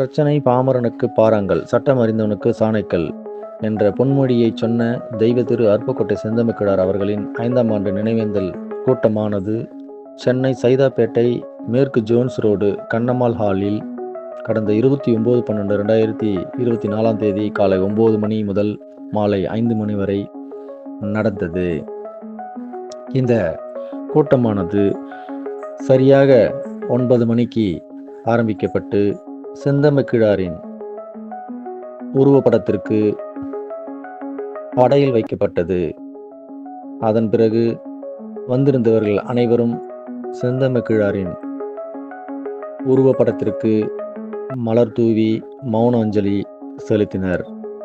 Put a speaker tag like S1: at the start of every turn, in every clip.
S1: பிரச்சனை பாமரனுக்கு பாறாங்கல் சட்டம் அறிந்தவனுக்கு சாணைக்கல் என்ற பொன்மொழியைச் சொன்ன தெய்வ திரு அருப்புக்கோட்டை செந்தமிக்கிடார் அவர்களின் ஐந்தாம் ஆண்டு நினைவேந்தல் கூட்டமானது சென்னை சைதாப்பேட்டை மேற்கு ஜோன்ஸ் ரோடு கண்ணம்மாள் ஹாலில் கடந்த இருபத்தி ஒம்பது பன்னெண்டு ரெண்டாயிரத்தி இருபத்தி நாலாம் தேதி காலை ஒம்பது மணி முதல் மாலை ஐந்து மணி வரை நடந்தது. இந்த கூட்டமானது சரியாக ஒன்பது மணிக்கு ஆரம்பிக்கப்பட்டு செந்தமிக்கிழாரின் உருவப்படத்திற்கு படையில் வைக்கப்பட்டது. அதன் பிறகு வந்திருந்தவர்கள் அனைவரும் செந்தமிக்கிழாரின் உருவப்படத்திற்கு மலர் தூவி மௌன அஞ்சலி செலுத்தினர்.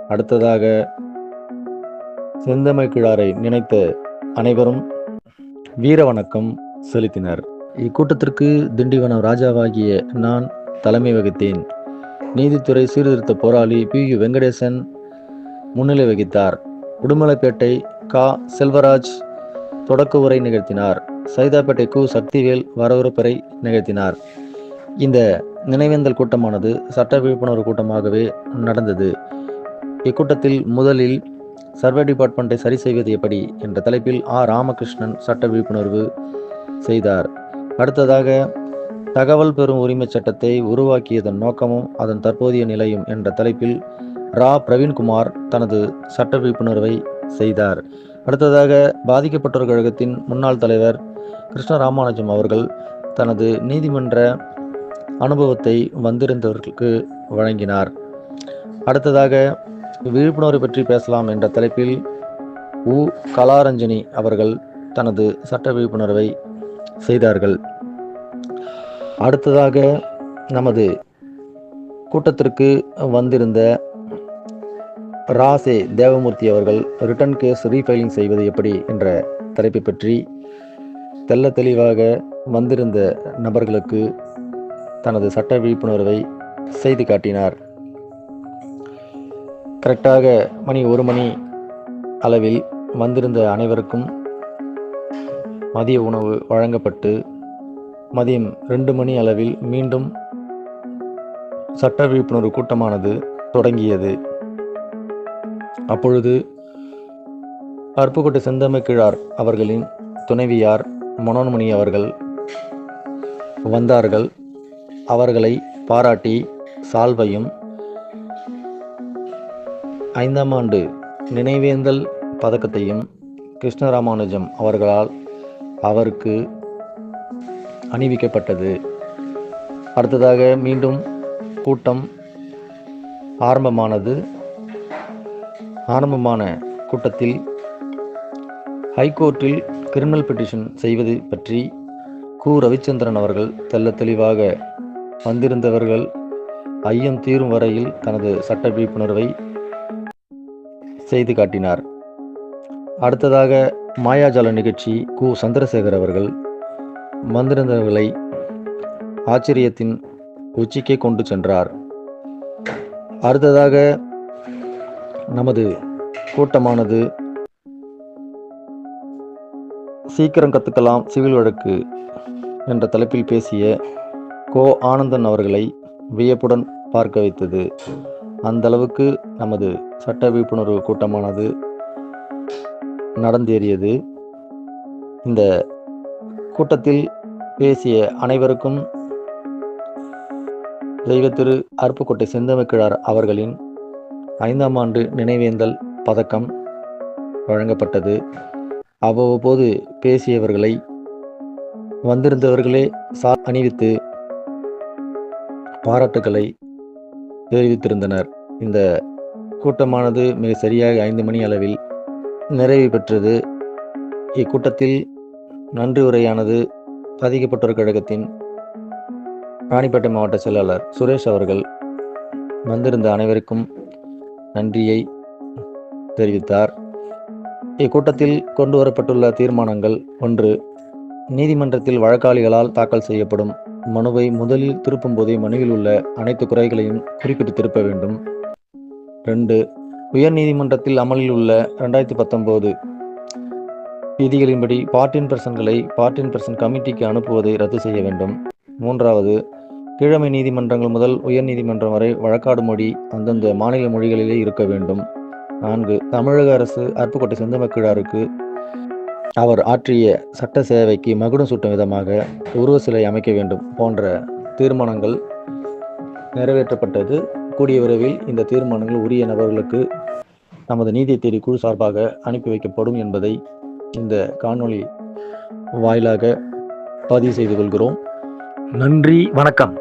S1: அடுத்ததாக செந்தமிழ்கிழாரை நினைத்த அனைவரும் வீர வணக்கம் செலுத்தினர். இக்கூட்டத்திற்கு திண்டிவனம் ராஜாவாகிய நான் தலைமை வகித்தேன். நீதித்துறை சீர்திருத்த போராளி பி. யு. வெங்கடேசன் முன்னிலை வகித்தார். உடுமலைப்பேட்டை கா. செல்வராஜ் தொடக்க உரை நிகழ்த்தினார். சைதாப்பேட்டை கு. சக்திவேல் வரவேற்புரை நிகழ்த்தினார். இந்த நினைவேந்தல் கூட்டமானது சட்ட விழிப்புணர்வு கூட்டமாகவே நடந்தது. இக்கூட்டத்தில் முதலில் சர்வே டிபார்ட்மெண்ட்டை சரி செய்வது எப்படி என்ற தலைப்பில் ஆ. ராமகிருஷ்ணன் சட்ட விழிப்புணர்வு செய்தார். அடுத்ததாக தகவல் பெறும் உரிமைச் சட்டத்தை உருவாக்கியதன் நோக்கமும் அதன் தற்போதைய நிலையும் என்ற தலைப்பில் ரா. பிரவீன்குமார் தனது சட்ட விழிப்புணர்வை செய்தார். அடுத்ததாக பாதிக்கப்பட்டோர் கழகத்தின் முன்னாள் தலைவர் கிருஷ்ண ராமானுஜம் அவர்கள் தனது நீதிமன்ற அனுபவத்தை வந்திருந்தவர்களுக்கு வழங்கினார். அடுத்ததாக விழிப்புணர்வு பற்றி பேசலாம் என்ற தலைப்பில் உ. கலாரஞ்சனி அவர்கள் தனது சட்ட விழிப்புணர்வை செய்தார்கள். அடுத்ததாக நமது கூட்டத்திற்கு வந்திருந்த ராசே தேவமூர்த்தி அவர்கள் ரிட்டர்ன் கேஸ் ரீஃபைலிங் செய்வது எப்படி என்ற தலைப்பை பற்றி தெள்ள தெளிவாக வந்திருந்த நபர்களுக்கு தனது சட்ட விழிப்புணர்வை செய்து காட்டினார். கரெக்டாக மணி ஒரு மணி அளவில் வந்திருந்த அனைவருக்கும் மதிய உணவு வழங்கப்பட்டு மதியம் ரெண்டு மணி அளவில் மீண்டும் சட்ட விழிப்புணர்வு கூட்டமானது தொடங்கியது. அப்பொழுது அருப்புக்கோட்டை செந்தமிழ்கிழார் அவர்களின் துணைவியார் மனோன்மணி அவர்கள் வந்தார்கள். அவர்களை பாராட்டி சால்வையும் ஐந்தாம் ஆண்டு நினைவேந்தல் பதக்கத்தையும் கிருஷ்ணராமானுஜம் அவர்களால் அவருக்கு அணிவிக்கப்பட்டது. அடுத்ததாக மீண்டும் கூட்டம் ஆரம்பமானது. ஆரம்பமான கூட்டத்தில் ஹைகோர்ட்டில் கிரிமினல் பெட்டிஷன் செய்வது பற்றி கு. ரவிச்சந்திரன் அவர்கள் தெல்ல தெளிவாக வந்திருந்தவர்கள் ஐயம் தீரும் வரையில் தனது சட்ட விழிப்புணர்வை செய்து காட்டினார். அடுத்ததாக மாயாஜால நிகழ்ச்சி கு. சந்திரசேகர் அவர்கள் வந்திருந்தவர்களை ஆச்சரியத்தின் உச்சிக்கே கொண்டு சென்றார். அடுத்ததாக நமது கூட்டமானது சீக்கிரம் கற்றுக்கலாம் சிவில் வழக்கு என்ற தலைப்பில் பேசிய கோ ஆனந்தன் அவர்களை வியப்புடன் பார்க்க வைத்தது. அந்த அளவுக்கு நமது சட்ட விழிப்புணர்வு கூட்டமானது நடந்தேறியது. இந்த கூட்டத்தில் பேசிய அனைவருக்கும் தெய்வ திரு அருப்புக்கோட்டை செந்தமிக்கிழார் அவர்களின் ஐந்தாம் ஆண்டு நினைவேந்தல் பதக்கம் வழங்கப்பட்டது. அவ்வப்போது பேசியவர்களை வந்திருந்தவர்களே சா அணிவித்து பாராட்டுக்களை தெரிவித்திருந்தனர். இந்த கூட்டமானது மிக சரியாக ஐந்து மணி அளவில் நிறைவு பெற்றது. இக்கூட்டத்தில் நன்றி உரையானது பாதிக்கப்பட்டோர் கழகத்தின் ராணிப்பேட்டை மாவட்ட செயலாளர் சுரேஷ் அவர்கள் வந்திருந்த அனைவருக்கும் நன்றியை தெரிவித்தார். இக்கூட்டத்தில் கொண்டு வரப்பட்டுள்ள தீர்மானங்கள் ஒன்று நீதிமன்றத்தில் வழக்காளிகளால் தாக்கல் செய்யப்படும் மனுவை முதலில் திருப்பும் போதே மனுவில் உள்ள அனைத்து குறைகளையும் குறிப்பிட்டு திருப்ப வேண்டும். ரெண்டு உயர் நீதிமன்றத்தில் அமலில் உள்ள ரெண்டாயிரத்தி பத்தொம்போது விதிகளின்படி பார்ட்டின் பர்சன்களை பார்ட்டின் பர்சன் கமிட்டிக்கு அனுப்புவதை ரத்து செய்ய வேண்டும். மூன்றாவது கீழமை நீதிமன்றங்கள் முதல் உயர் நீதிமன்றம் வரை வழக்காடு மொழி அந்தந்த மாநில மொழிகளிலே இருக்க வேண்டும். நான்கு தமிழக அரசு அருப்புக்கோட்டை செந்தமக்கிழாருக்கு அவர் ஆற்றிய சட்ட சேவைக்கு மகுடம் சூட்டும் விதமாக உருவ சிலை அமைக்க வேண்டும் போன்ற தீர்மானங்கள் நிறைவேற்றப்பட்டது. கூடிய விரைவில் இந்த தீர்மானங்கள் உரிய நபர்களுக்கு நமது நீதி தேடி குழு சார்பாக அனுப்பி வைக்கப்படும் என்பதை இந்த காணொளி வாயிலாக பதிவு செய்து கொள்கிறோம். நன்றி வணக்கம்.